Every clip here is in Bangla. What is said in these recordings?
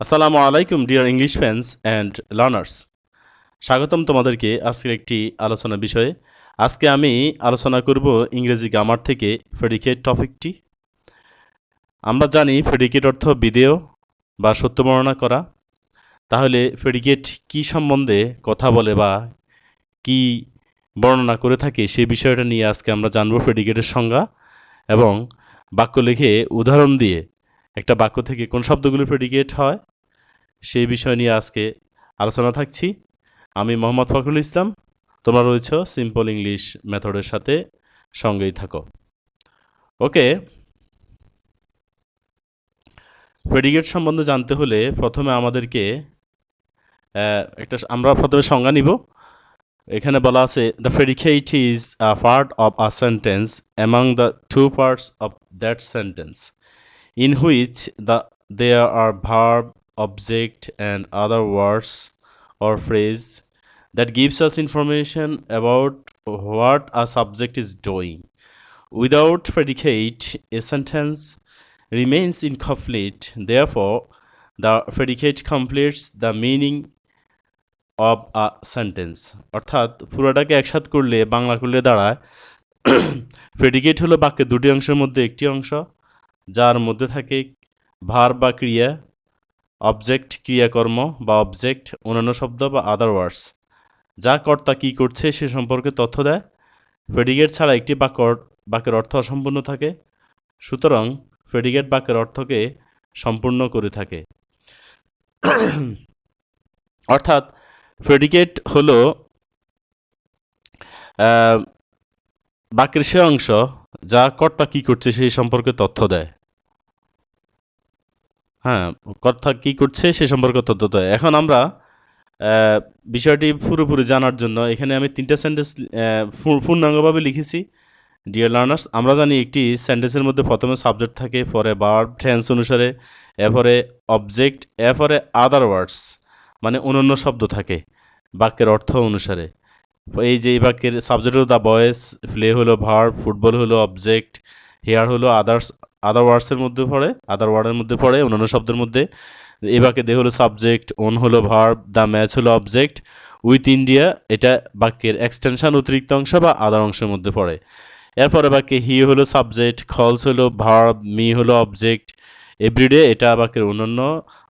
আসসালামু আলাইকুম, dear English fans and learners. স্বাগতম তোমাদেরকে আজকের একটি আলোচনা বিষয়ে। আজকে আমি আলোচনা করব ইংরেজি গ্রামার থেকে ফেডিকেট টপিকটি আমরা জানি ফেডিকেট অর্থ বিধেয় বা সত্য বর্ণনা করা। তাহলে ফেডিকেট কি সম্বন্ধে কথা বলে বা কি বর্ণনা করে থাকে সেই বিষয়টা নিয়ে আজকে আমরা জানব ফেডিকেটের সংজ্ঞা এবং বাক্য লিখে উদাহরণ দিয়ে একটা বাক্য থেকে কোন শব্দগুলো প্রেডিকেট হয় সেই বিষয় নিয়ে আজকে আলোচনা থাকছি। আমি মোহাম্মদ ফখরুল ইসলাম তোমরা রয়েছ সিম্পল ইংলিশ মেথডের সাথে সঙ্গেই থাকো। ওকে প্রেডিকেট সম্বন্ধে জানতে হলে প্রথমে আমাদেরকে একটা আমরা প্রথমে সংজ্ঞা নিব। এখানে বলা আছে the predicate is a part of a sentence among the two parts of that sentence in which the there আর verb, object, and other words or phrase that gives us information about what a subject is doing. Without predicate, a sentence remains incomplete. Therefore, the predicate completes the meaning of a sentence. অর্থাৎ পুরোটাকে একসাথ করলে বাংলা করলে দাঁড়ায় প্রেডিকেট হলো বাক্যের দুটি অংশের মধ্যে একটি অংশ যার মধ্যে থাকে ভার বা ক্রিয়া অবজেক্ট ক্রিয়াকর্ম বা অবজেক্ট অন্যান্য শব্দ বা আদার ওয়ার্ডস যা কর্তা কী করছে সে সম্পর্কে তথ্য দেয়। প্রেডিকেট ছাড়া একটি বাক্য বাক্যের অর্থ অসম্পূর্ণ থাকে। সুতরাং প্রেডিকেট বাক্যের অর্থকে সম্পূর্ণ করে থাকে। অর্থাৎ প্রেডিকেট হলো বাক্যের সে অংশ যা কর্তা কী করছে সেই সম্পর্কে তথ্য দেয়। হ্যাঁ কথা কী করছে সে সম্পর্কে তথ্য দেয় এখন আমরা বিষয়টি পুরোপুরি জানার জন্য এখানে আমি তিনটা সেন্টেন্স পূর্ণাঙ্গভাবে লিখেছি। ডিয়ার লার্নার্স আমরা জানি একটি সেন্টেন্সের মধ্যে প্রথমে সাবজেক্ট থাকে, পরে ভার্ব টেন্স অনুসারে, এরপরে অবজেক্ট এরপরে আদার ওয়ার্ডস মানে অনন্য শব্দ থাকে, বাক্যের অর্থ অনুসারে। এই যে এই বাক্যের সাবজেক্ট হলো দ্য বয়েস প্লে হলো ভার্ব ফুটবল হলো অবজেক্ট হেয়ার হলো আদার্স আদার ওয়ার্ডসের মধ্যে পড়ে আদার ওয়ার্ডের মধ্যে পড়ে, অন্যান্য শব্দের মধ্যে। এই বাক্যে দে হলো সাবজেক্ট ওন হলো ভার্ব দ্য ম্যাচ হলো অবজেক্ট উইথ ইন্ডিয়া এটা বাক্যের এক্সটেনশন অতিরিক্ত অংশ বা আদার অংশের মধ্যে পড়ে। এরপরে বাক্যে হি হলো সাবজেক্ট খলস হলো ভার্ব মি হলো অবজেক্ট এভরিডে এটা বাক্যের অন্যান্য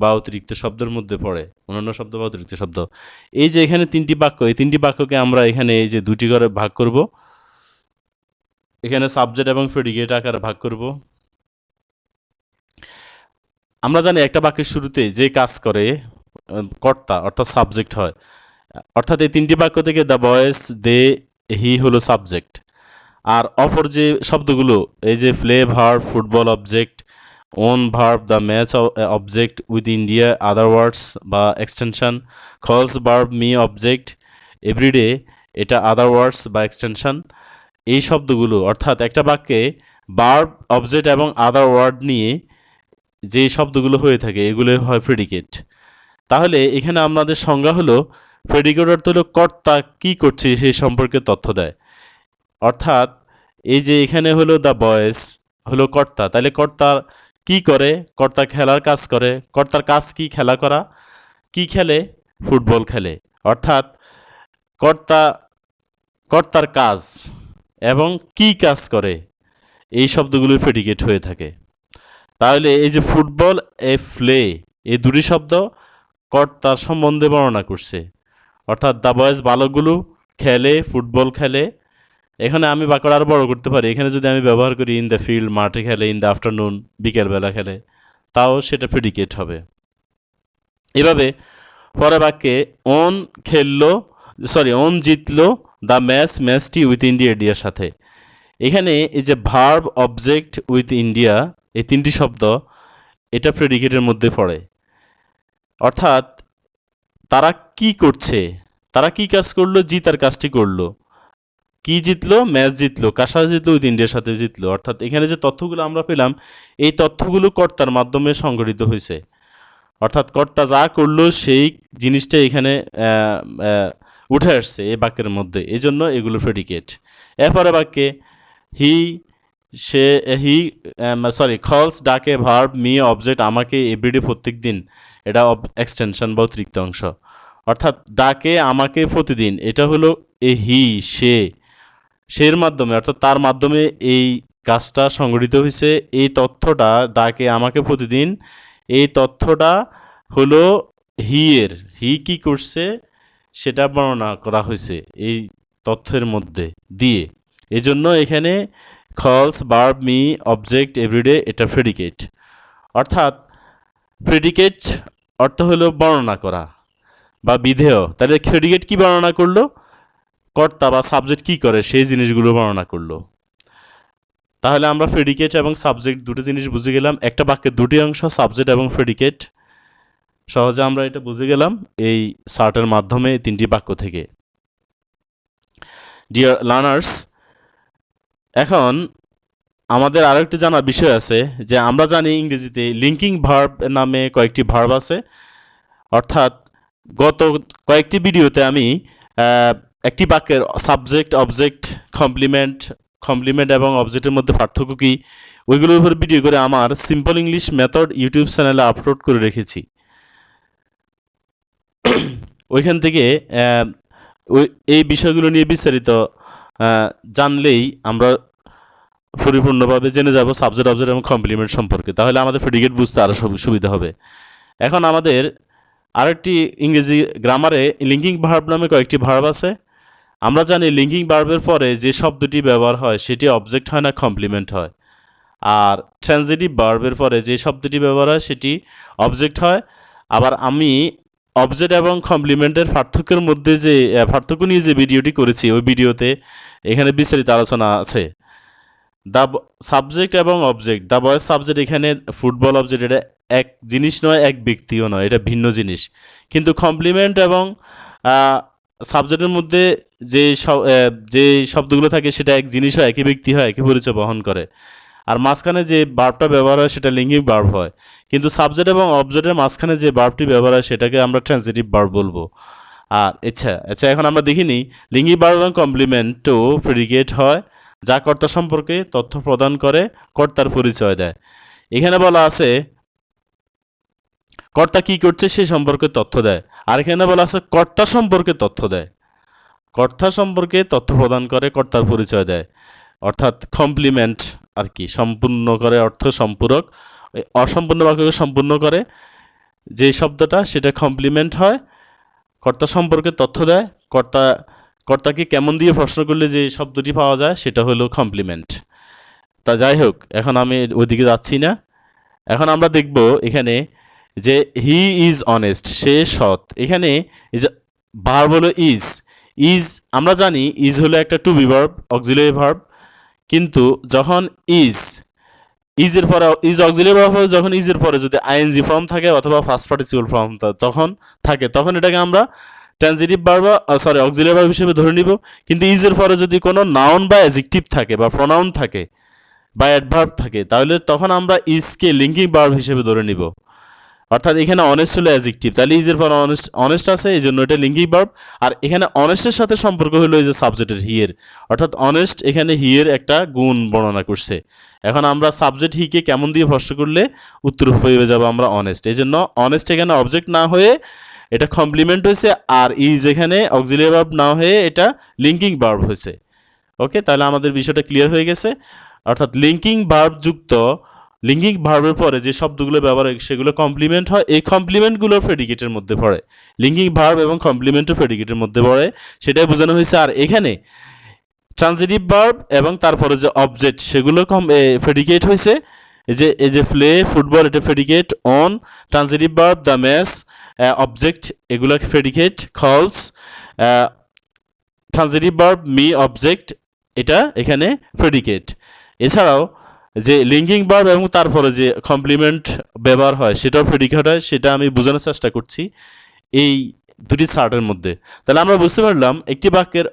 বা অতিরিক্ত শব্দের মধ্যে পড়ে, অন্যান্য শব্দ বা অতিরিক্ত শব্দ। এই যে এখানে তিনটি বাক্য, এই তিনটি বাক্যকে আমরা এখানে এই যে দুটি করে ভাগ করব। এখানে সাবজেক্ট এবং প্রেডিকেট আকারে ভাগ করব। আমরা জানি একটা বাক্যের শুরুতে যে কাজ করে কর্তা অর্থাৎ সাবজেক্ট হয়। অর্থাৎ এই তিনটি বাক্য থেকে দ্য বয়েস দে হি হলো সাবজেক্ট আর অপর যে শব্দগুলো, এই যে play verb football object won verb the match object with India other words বা extension calls verb me object every day এটা আদার ওয়ার্ডস বা এক্সটেনশন এই শব্দগুলো, অর্থাৎ একটা বাক্যে ভার্ব অবজেক্ট এবং আদার ওয়ার্ড নিয়ে যে শব্দগুলো হয়ে থাকে এগুলো হয় প্রেডিকেট তাহলে এখানে আমাদের সংজ্ঞা হলো প্রেডিকেট অর্থ হলো কর্তা কী করছে সেই সম্পর্কে তথ্য দেয়। অর্থাৎ এই যে এখানে হলো দ্য বয়েস হলো কর্তা, তাহলে কর্তা কি করে? কর্তা খেলার কাজ করে। কর্তার কাজ কি? খেলা করা। কি খেলে? ফুটবল খেলে। অর্থাৎ কর্তা, কর্তার কাজ এবং কি কাজ করে? এই শব্দগুলো প্রেডিকেট হয়ে থাকে। তাহলে এই যে ফুটবল, এ ফ্লে, এই দুটি শব্দ কর্তার সম্বন্ধে বর্ণনা করছে। অর্থাৎ দ্য বয়েজ বালকগুলো খেলে, ফুটবল খেলে। এখানে আমি বাক্যটা আরও বড় করতে পারি। এখানে যদি আমি ব্যবহার করি, ইন দ্য ফিল্ড মাঠে খেলে, ইন দ্য আফটারনুন বিকেলবেলা খেলে, তাও সেটা প্রেডিকেট হবে। এভাবে পরে বাক্যে ওন খেললো সরি ওন জিতলো দ্য ম্যাচ, ম্যাচটি উইথ ইন্ডিয়া ইন্ডিয়ার সাথে। এখানে এই যে ভার্ব অবজেক্ট উইথ ইন্ডিয়া এই তিনটি শব্দ এটা প্রেডিকেটের মধ্যে পড়ে। অর্থাৎ, তারা কি করছে? তারা কি কাজ করল? জিতার কাজটি করল। কি জিতলো? ম্যাচ জিতলো। কার সাথে জিতলো? উইথ ইন্ডিয়ার সাথে জিতলো। অর্থাৎ, এখানে যে তথ্যগুলো আমরা পেলাম, এই তথ্যগুলো কর্তার মাধ্যমে সংগঠিত হয়েছে। অর্থাৎ, কর্তা যা করল, সেই জিনিসটা এখানে উঠে আসছে এই বাক্যের মধ্যে। এই জন্য এগুলো প্রেডিকেট এরপরে বাক্যে হি সে হি সরি খলস ডাকে ভার্ব মি অবজেক্ট আমাকে এভরিডে প্রত্যেক দিন এটা এক্সটেনশন বা অতিরিক্ত অংশ। অর্থাৎ, ডাকে, আমাকে, প্রতিদিন। এটা হলো এ হি সে। সের মাধ্যমে, অর্থাৎ তার মাধ্যমে এই কাজটা সংগঠিত হয়েছে এই তথ্যটা, ডাকে, আমাকে, প্রতিদিন, এই তথ্যটা হলো হি এর। হি কি করছে, সেটা বর্ণনা করা হয়েছে এই তথ্যের মধ্যে দিয়ে। এজন্য এখানে calls verb me object every day এটা প্রেডিকেট অর্থাৎ প্রেডিকেট অর্থ হলো বর্ণনা করা বা বিধেয়। তাহলে প্রেডিকেট কি বর্ণনা করল? কর্তা বা সাবজেক্ট কি করে? সেই জিনিসগুলো বর্ণনা করল। তাহলে আমরা প্রেডিকেট এবং সাবজেক্ট দুটো জিনিস বুঝে গেলাম। একটা বাক্যের দুটি অংশ সাবজেক্ট এবং প্রেডিকেট সহজে আমরা এটা বুঝে গেলাম এই সার্টের মাধ্যমে তিনটি বাক্য থেকে। ডিয়ার লার্নার্স এখন আমাদের আরও একটি জানার বিষয় আছে যে আমরা জানি ইংরেজিতে লিঙ্কিং ভার্ব নামে কয়েকটি ভার্ব আছে। অর্থাৎ গত কয়েকটি ভিডিওতে আমি একটি বাক্যের সাবজেক্ট অবজেক্ট কমপ্লিমেন্ট কমপ্লিমেন্ট এবং অবজেক্টের মধ্যে পার্থক্য কী, ওইগুলোর উপর ভিডিও করে আমার সিম্পল ইংলিশ মেথড ইউটিউব চ্যানেলে আপলোড করে রেখেছি। ওইখান থেকে এই বিষয়গুলো নিয়ে বিস্তারিত জানলেই আমরা পরিপূর্ণভাবে জেনে যাব সাবজেক্ট অবজেক্ট এবং কমপ্লিমেন্ট সম্পর্কে। তাহলে আমাদের প্রেডিকেট বুঝতে আরও সব- সুবিধা হবে। এখন আমাদের আরেকটি ইংরেজি গ্রামারে লিঙ্কিং ভার্ব নামে কয়েকটি ভার্ব আছে। আমরা জানি লিঙ্কিং ভার্বের পরে যে শব্দটি ব্যবহার হয়, সেটি অবজেক্ট হয় না কমপ্লিমেন্ট হয়। আর ট্রানজিটিভ ভার্বের পরে যে শব্দটি ব্যবহার হয়, সেটি অবজেক্ট হয়। আবার আমি অবজেক্ট এবং কমপ্লিমেন্টের পার্থক্যের মধ্যে যে পার্থক্য নিয়ে যে ভিডিওটি করেছি, ওই ভিডিওতে এখানে বিস্তারিত আলোচনা আছে। দ্য সাবজেক্ট এবং অবজেক্ট দ্য বয়েস সাবজেক্ট এখানে ফুটবল অবজেক্ট এটা এক জিনিস নয়, এক ব্যক্তিও নয়, এটা ভিন্ন জিনিস। কিন্তু কমপ্লিমেন্ট এবং সাবজেক্টের মধ্যে যে যে শব্দগুলো থাকে, সেটা এক জিনিস হয়, একই ব্যক্তি হয়, একই পরিচয় বহন করে। আর মাঝখানে যে বার্বটা ব্যবহার হয় সেটা লিঙ্গিং বার্ব হয়। কিন্তু সাবজেক্ট এবং অবজেক্টের মাঝখানে যে বার্বটি ব্যবহার হয় সেটাকে আমরা ট্রান্সিটিভ বার্ব বলব। আর আচ্ছা আচ্ছা এখন আমরা দেখিনি লিঙ্গি বার্ব এবং কমপ্লিমেন্টও প্রেডিকেট হয়, যা কর্তা সম্পর্কে তথ্য প্রদান করে, কর্তার পরিচয় দেয়। এখানে বলা আছে, কর্তা কি করছে সে সম্পর্কে তথ্য দেয়। আর এখানে বলা আছে, কর্তা সম্পর্কে তথ্য দেয়। কর্তা সম্পর্কে তথ্য প্রদান করে, কর্তার পরিচয় দেয়। অর্থাৎ কমপ্লিমেন্ট আর কি, সম্পূর্ণ করে অর্থ সম্পূরক অসম্পূর্ণ বাক্যকে সম্পূর্ণ করে, যে শব্দটা সেটা কমপ্লিমেন্ট হয়, কর্তা সম্পর্কে তথ্য দেয়, কর্তা, কর্তাকে কেমন দিয়ে প্রশ্ন করলে যে শব্দটি পাওয়া যায় সেটা হলো কমপ্লিমেন্ট তা যাই হোক, এখন আমি ওইদিকে যাচ্ছি না। এখন আমরা দেখব এখানে যে হি ইজ অনেস্ট সে সৎ। এখানে ভার্ব হলো ইজ ইজ আমরা জানি ইজ হলো একটা to be verb auxiliary verb কিন্তু যখন ইজ, ইজের পরে, ইজ অক্সিলারি ভার্ব যখন ইজের পরে যদি আইএনজি ফর্ম থাকে অথবা ফার্স্ট পার্টিসিপাল ফর্ম তখন থাকে। তখন এটাকে আমরা transitive verb sorry auxiliary verb হিসেবে ধরে নিব। কিন্তু ইজের পরে যদি কোনো নাউন বা অ্যাজেক্টিভ থাকে বা প্রোনাউন থাকে বা অ্যাডভার্ব থাকে, তাহলে তখন আমরা ইজকে লিঙ্কিং ভার্ব হিসেবে ধরে নিব। অর্থাৎ এখানে অনেস্ট হলো অ্যাজেক্টিভ তাহলে ইজের পর অনেস্ট অনেস্ট আছে, এই জন্য এটা লিঙ্কিং ভার্ব আর এখানে অনেস্টের সাথে সম্পর্ক হলো এই যে সাবজেক্টের হিয়ের অর্থাৎ অনেস্ট এখানে হিয়ের একটা গুণ বর্ণনা করছে। এখন আমরা সাবজেক্ট হিকে কেমন দিয়ে প্রশ্ন করলে উত্তর হয়ে যাব আমরা অনেস্ট এই জন্য অনেস্ট এখানে অবজেক্ট না হয়ে এটা কমপ্লিমেন্ট হয়েছে, আর ইজ এখানে অক্সিলিয়ারি ভার্ব না হয়ে এটা লিঙ্কিং ভার্ব হয়েছে। ওকে তাহলে আমাদের বিষয়টা ক্লিয়ার হয়ে গেছে। অর্থাৎ লিঙ্কিং ভার্ব যুক্ত লিঙ্কিং ভার্বের পরে যে শব্দগুলো ব্যবহার হয়, সেগুলো কমপ্লিমেন্ট হয়। এই কমপ্লিমেন্টগুলো প্রেডিকেটের মধ্যে পড়ে। লিঙ্গিক ভার্ব এবং কমপ্লিমেন্টও প্রেডিকেটের মধ্যে পড়ে। সেটাই বোঝানো হয়েছে। আর এখানে ট্রানজিটিভ ভার্ব এবং তারপরে যে অবজেক্ট সেগুলো কম প্রেডিকেট হয়েছে। এই যে এই যে প্লে ফুটবল এটা predicate on transitive verb the match object এগুলো predicate calls transitive verb me object এটা এখানে প্রেডিকেট এছাড়াও যে লিঙ্কিং ভার্ব এবং তারপরে যে কমপ্লিমেন্ট ব্যবহার হয়, সেটাও প্রেডিকেট হয় সেটা আমি বোঝানোর চেষ্টা করছি এই দুটি চার্টের মধ্যে। তাহলে আমরা বুঝতে পারলাম একটি বাক্যের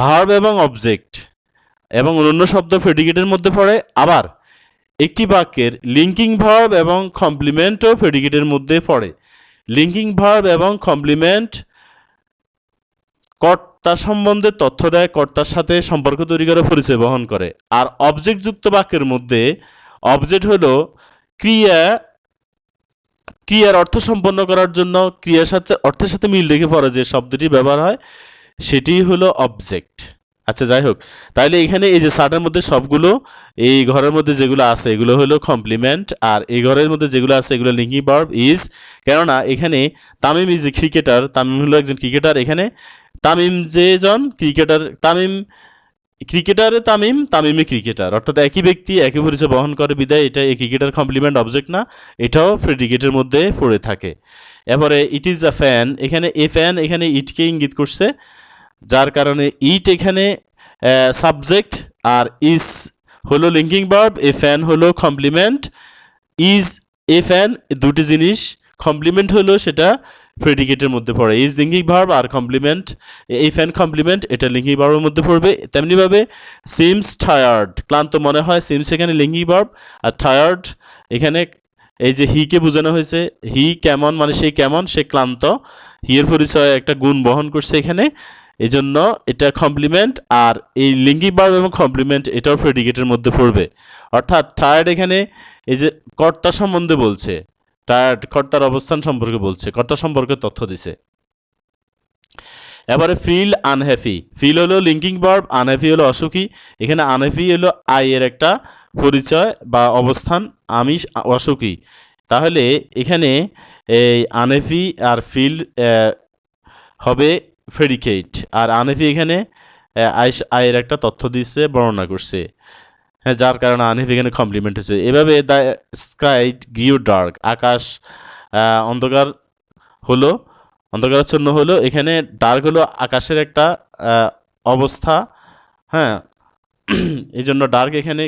ভার্ব এবং অবজেক্ট এবং অন্য শব্দ প্রেডিকেটের মধ্যে পড়ে, আবার একটি বাক্যের লিঙ্কিং ভার্ব এবং কমপ্লিমেন্টও প্রেডিকেটের মধ্যে পড়ে। লিঙ্কিং ভার্ব এবং কমপ্লিমেন্ট কর্তা সম্বন্ধে তথ্য দেয়, কর্তার সাথে সম্পর্ক তৈরি করে, পরিচয় বহন করে। আর অবজেক্টযুক্ত বাক্যের মধ্যে অবজেক্ট হল ক্রিয়া, ক্রিয়ার অর্থ সম্পন্ন করার জন্য ক্রিয়ার সাথে, অর্থের সাথে মিল রেখে পরে যে শব্দটি ব্যবহার হয়, সেটি হলো অবজেক্ট আচ্ছা যাই হোক তাহলে এখানে এই যে সাটার মধ্যে সবগুলো, এই ঘরের মধ্যে যেগুলো আছে, এগুলো হলো কমপ্লিমেন্ট আর এই ঘরের মধ্যে যেগুলো আছে, এগুলো লিঙ্কিং ভার্ব ইজ কেননা এখানে Tamim is a cricketer Tamim হলো একজন ক্রিকেটার এখানে তামিম যেজন ক্রিকেটার, তামিম, ক্রিকেটারে তামিম তামিমে ক্রিকেটার। অর্থাৎ একই ব্যক্তি, একই পরিচয় বহন করে, বিদায় এটা এই ক্রিকেটার কমপ্লিমেন্ট অবজেক্ট না, এটাও প্রেডিকেটের মধ্যে পড়ে থাকে। এরপরে ইট ইজ আ ফ্যান এখানে এ ফ্যান এখানে ইটকে ইঙ্গিত করছে, যার কারণে ইট এখানে সাবজেক্ট আর ইজ হলো লিঙ্কিং ভার্ব এ ফ্যান হলো কমপ্লিমেন্ট ইজ এ ফ্যান দুটি জিনিস কমপ্লিমেন্ট হলো সেটা প্রেডিকেটের মধ্যে পড়ে। ইজ লিঙ্কিং ভার্ব আর কমপ্লিমেন্ট এই ফ্যান কমপ্লিমেন্ট এটা লিঙ্কিং ভার্বের মধ্যে পড়বে। তেমনিভাবে সিমস টায়ার্ড ক্লান্ত মনে হয়। সিমস এখানে লিঙ্গিক ভার্ব আর টায়ার্ড এখানে এই যে হিকে বোঝানো হয়েছে। হি কেমন মানে সে কেমন, সে ক্লান্ত। হিয়ের পরিচয় একটা গুণ বহন করছে এখানে। এই জন্য এটা কমপ্লিমেন্ট আর এই লিঙ্গি ভার্ব এবং কমপ্লিমেন্ট এটাও প্রেডিকেটের মধ্যে পড়বে। অর্থাৎ টায়ার্ড এখানে এই যে কর্তা সম্বন্ধে বলছে। টায়ার্ড কর্তার অবস্থান সম্পর্কে বলছে, কর্তা সম্পর্কে তথ্য দিছে। এবারে ফিল আনহ্যাপি, ফিল হলো লিঙ্কিং ভার্ব আনহ্যাপি হলো অসুখী। এখানে আনহ্যাপি হলো আই এর একটা পরিচয় বা অবস্থান, আমি অসুখী। তাহলে এখানে এই আনহ্যাপি আর ফিল হবে ফেডিকেট আর আনহ্যাপি এখানে আয়ের একটা তথ্য দিচ্ছে বর্ণনা করছে। হ্যাঁ যার কারণে আনিফ এখানে কমপ্লিমেন্ট হয়েছে। এভাবে দ্য স্কাইট গিউ ডার্ক আকাশ অন্ধকার হলো, অন্ধকারাচ্ছন্ন হলো। এখানে ডার্ক হলো আকাশের একটা অবস্থা। হ্যাঁ এই জন্য ডার্ক এখানে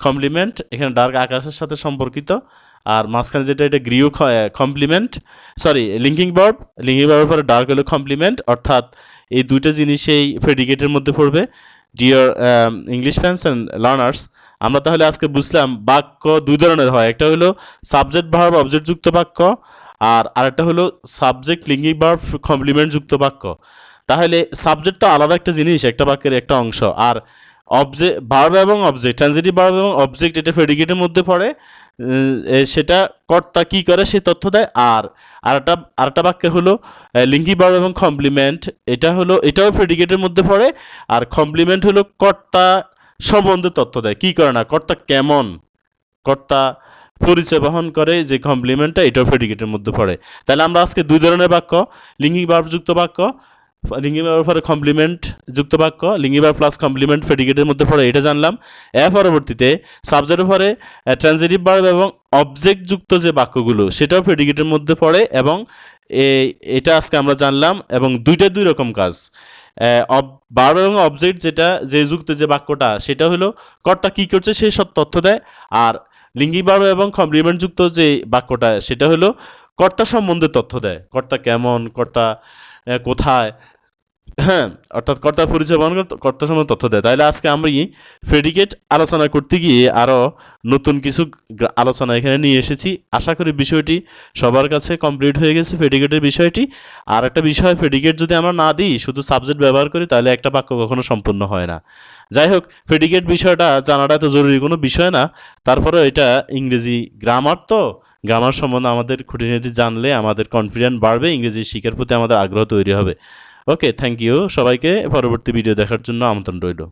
কমপ্লিমেন্ট এখানে ডার্ক আকাশের সাথে সম্পর্কিত। আর মাঝখানে যেটা, এটা grew complement sorry linking verb linking ভার্বের পরে ডার্ক হলো কমপ্লিমেন্ট অর্থাৎ এই দুইটা জিনিসেই প্রেডিকেটের মধ্যে পড়বে। Dear English fans and learners আমরা তাহলে আজকে বুঝলাম বাক্য দুই ধরনের হয়। একটা হলো সাবজেক্ট ভার্ব অবজেক্ট যুক্ত বাক্য, আর আরেকটা হলো সাবজেক্ট লিঙ্গিক ভার্ব কমপ্লিমেন্ট যুক্ত বাক্য। তাহলে সাবজেক্ট তো আলাদা একটা জিনিস, একটা বাক্যের একটা অংশ। আর অবজেক্ট ভার্ব এবং অবজেক্ট ট্রানজিটিভ ভার্ব এবং অবজেক্ট এটা প্রেডিকেটের মধ্যে পড়ে সেটা কর্তা কি করে? সে তথ্য দেয় আর। আরেকটা আরেকটা বাক্য হলো লিঙ্গি ভার্ব এবং কমপ্লিমেন্ট এটা হলো, এটাও প্রেডিকেটের মধ্যে পড়ে, আর কমপ্লিমেন্ট হলো কর্তা সম্বন্ধে তথ্য দেয়। কি করে না? কর্তা কেমন? কর্তা পরিচয় বহন করে যে কমপ্লিমেন্টটা এটাও প্রেডিকেটের মধ্যে পড়ে। তাহলে আমরা আজকে দুই ধরনের বাক্য, লিঙ্গি ভার্ব যুক্ত বাক্য লিঙ্গি ভার্বের পরে কমপ্লিমেন্ট যুক্ত বাক্য লিঙ্গি ভার্ব প্লাস কমপ্লিমেন্ট ফেডিকেটের মধ্যে পড়ে, এটা জানলাম। এর পরবর্তীতে সাবজেক্টের পরে ট্রানজিটিভ ভার্ব এবং অবজেক্ট যুক্ত যে বাক্যগুলো, সেটাও ফেডিকেটের মধ্যে পড়ে এবং এটা আজকে আমরা জানলাম এবং দুইটা দুই রকম কাজ। ভার্ব এবং অবজেক্ট যেটা, যে যুক্ত যে বাক্যটা, সেটা হলো কর্তা কি করছে সেই সব তথ্য দেয়, আর লিঙ্গি ভার্ব এবং কমপ্লিমেন্ট যুক্ত যে বাক্যটা, সেটা হলো কর্তা সম্বন্ধে তথ্য দেয়। কর্তা কেমন? কর্তা কোথায়? হ্যাঁ অর্থাৎ কর্তার পরিচয় বহন করে কর্তা সম্বন্ধে তথ্য দেয়। তাহলে আজকে আমরা প্রেডিকেট আলোচনা করতে গিয়ে আরও নতুন কিছু আলোচনা এখানে নিয়ে এসেছি। আশা করি বিষয়টি সবার কাছে কমপ্লিট হয়ে গেছে প্রেডিকেটের বিষয়টি। আর একটা বিষয় প্রেডিকেট যদি আমরা না দিই, শুধু সাবজেক্ট ব্যবহার করি তাহলে একটা বাক্য কখনো সম্পূর্ণ হয় না। যাই হোক প্রেডিকেট বিষয়টা জানাটা তো জরুরি কোনো বিষয় না। তারপরে এটা ইংরেজি গ্রামার তো। গ্রামার সম্বন্ধে আমাদের খুঁটিনাটি জানলে আমাদের কনফিডেন্ট বাড়বে, ইংরেজি শিখার প্রতি আমাদের আগ্রহ তৈরি হবে। ওকে থ্যাংক ইউ সবাইকে। পরবর্তী ভিডিও দেখার জন্য আমন্ত্রণ রইল।